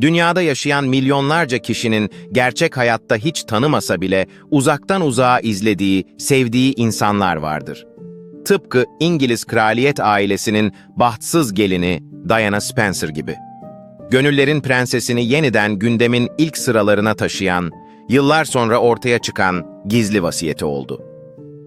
Dünyada yaşayan milyonlarca kişinin gerçek hayatta hiç tanımasa bile uzaktan uzağa izlediği, sevdiği insanlar vardır. Tıpkı İngiliz kraliyet ailesinin bahtsız gelini Diana Spencer gibi. Gönüllerin prensesini yeniden gündemin ilk sıralarına taşıyan, yıllar sonra ortaya çıkan gizli vasiyeti oldu.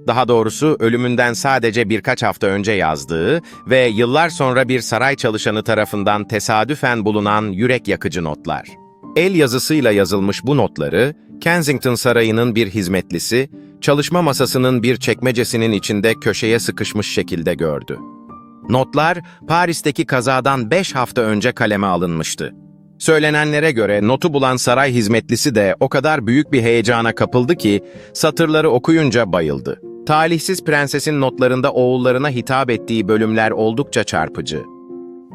Daha doğrusu ölümünden sadece birkaç hafta önce yazdığı ve yıllar sonra bir saray çalışanı tarafından tesadüfen bulunan yürek yakıcı notlar. El yazısıyla yazılmış bu notları, Kensington Sarayı'nın bir hizmetlisi, çalışma masasının bir çekmecesinin içinde köşeye sıkışmış şekilde gördü. Notlar, Paris'teki kazadan 5 hafta önce kaleme alınmıştı. Söylenenlere göre notu bulan saray hizmetlisi de o kadar büyük bir heyecana kapıldı ki satırları okuyunca bayıldı. Talihsiz prensesin notlarında oğullarına hitap ettiği bölümler oldukça çarpıcı.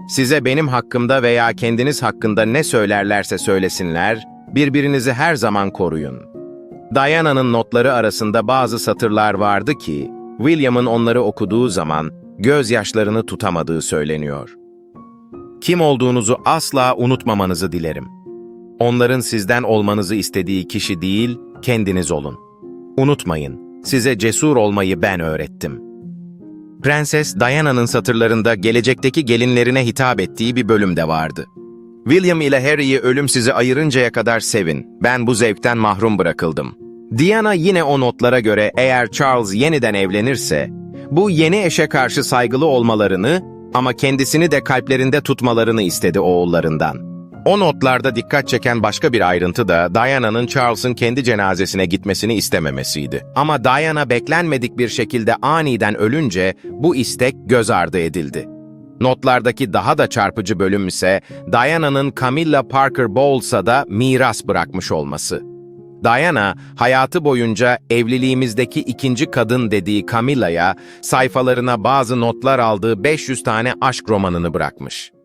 Size benim hakkımda veya kendiniz hakkında ne söylerlerse söylesinler, birbirinizi her zaman koruyun. Diana'nın notları arasında bazı satırlar vardı ki, William'ın onları okuduğu zaman gözyaşlarını tutamadığı söyleniyor. Kim olduğunuzu asla unutmamanızı dilerim. Onların sizden olmanızı istediği kişi değil, kendiniz olun. Unutmayın, size cesur olmayı ben öğrettim. Prenses Diana'nın satırlarında gelecekteki gelinlerine hitap ettiği bir bölüm de vardı. William ile Harry'i ölüm sizi ayırıncaya kadar sevin. Ben bu zevkten mahrum bırakıldım. Diana yine o notlara göre eğer Charles yeniden evlenirse, bu yeni eşe karşı saygılı olmalarını ama kendisini de kalplerinde tutmalarını istedi oğullarından. O notlarda dikkat çeken başka bir ayrıntı da Diana'nın Charles'ın kendi cenazesine gitmesini istememesiydi. Ama Diana beklenmedik bir şekilde aniden ölünce bu istek göz ardı edildi. Notlardaki daha da çarpıcı bölüm ise Diana'nın Camilla Parker Bowles'a da miras bırakmış olması. Diana, hayatı boyunca evliliğimizdeki ikinci kadın dediği Camilla'ya sayfalarına bazı notlar aldığı 500 tane aşk romanını bırakmış.